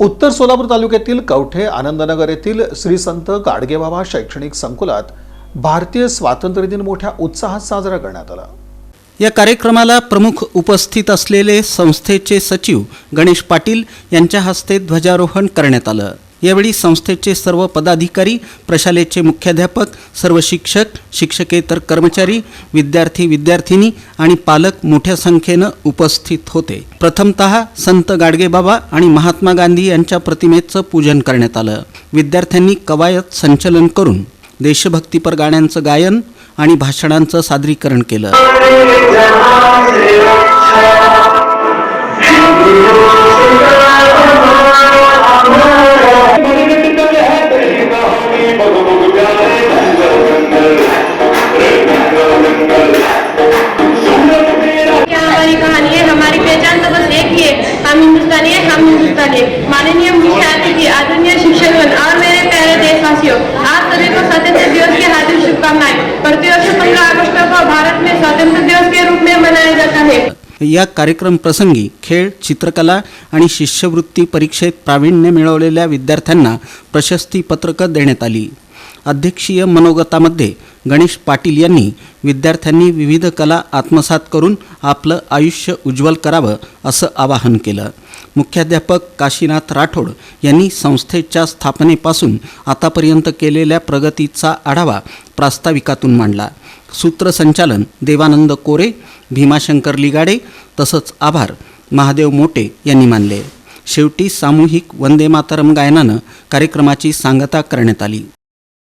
उत्तर सोलापूर तालुक्यातील कवठे आनंदनगर येथील श्री संत गाडगेबाबा शैक्षणिक संकुलात भारतीय स्वातंत्र्य दिन मोठ्या उत्साहात साजरा करण्यात आला. या कार्यक्रमाला प्रमुख उपस्थित असलेले संस्थेचे सचिव गणेश पाटील यांच्या हस्ते ध्वजारोहण करण्यात आलं. यावेळी संस्थेचे सर्व पदाधिकारी प्रशालेचे मुख्याध्यापक सर्व शिक्षक शिक्षकेतर कर्मचारी विद्यार्थी विद्यार्थिनी आणि पालक मोठ्या संख्येनं उपस्थित होते. प्रथमतः संत गाडगेबाबा आणि महात्मा गांधी यांच्या प्रतिमेचं पूजन करण्यात आलं. विद्यार्थ्यांनी कवायत संचलन करून देशभक्तीपर गाण्यांचं गायन आणि भाषणांचं सादरीकरण केलं. क्या हमारी कहानी है हमारी पहचान तो बस एक ही है। हम हिंदुस्तानी है हम हिंदुस्तानी है। माननीय मुख्य अतिथि आदरणीय शिक्षकगण और मेरे प्यारे देशवासियों आप सभी को स्वतंत्र दिवस की हार्दिक शुभकामनाएं। प्रतिवर्ष पंद्रह अगस्त को भारत में स्वतंत्र दिवस के रूप में मनाया जाता है। या कार्यक्रम प्रसंगी खेळ चित्रकला आणि शिष्यवृत्ती परीक्षेत प्रावीण्य मिळवलेल्या विद्यार्थ्यांना प्रशस्ती पत्रकं देण्यात आली. अध्यक्षीय मनोगतामध्ये गणेश पाटील यांनी विद्यार्थ्यांनी विविध कला आत्मसात करून आपलं आयुष्य उज्ज्वल करावं असं आवाहन केलं. मुख्याध्यापक काशीनाथ राठोड यांनी संस्थेच्या स्थापनेपासून आतापर्यंत केलेल्या प्रगतीचा आढावा प्रास्ताविकातून मांडला. सूत्रसंचालन देवानंद कोरे भीमाशंकर लिगाडे तसंच आभार महादेव मोटे यांनी मानले. शेवटी सामूहिक वंदे मातरम गायनानं कार्यक्रमाची सांगता करण्यात आली.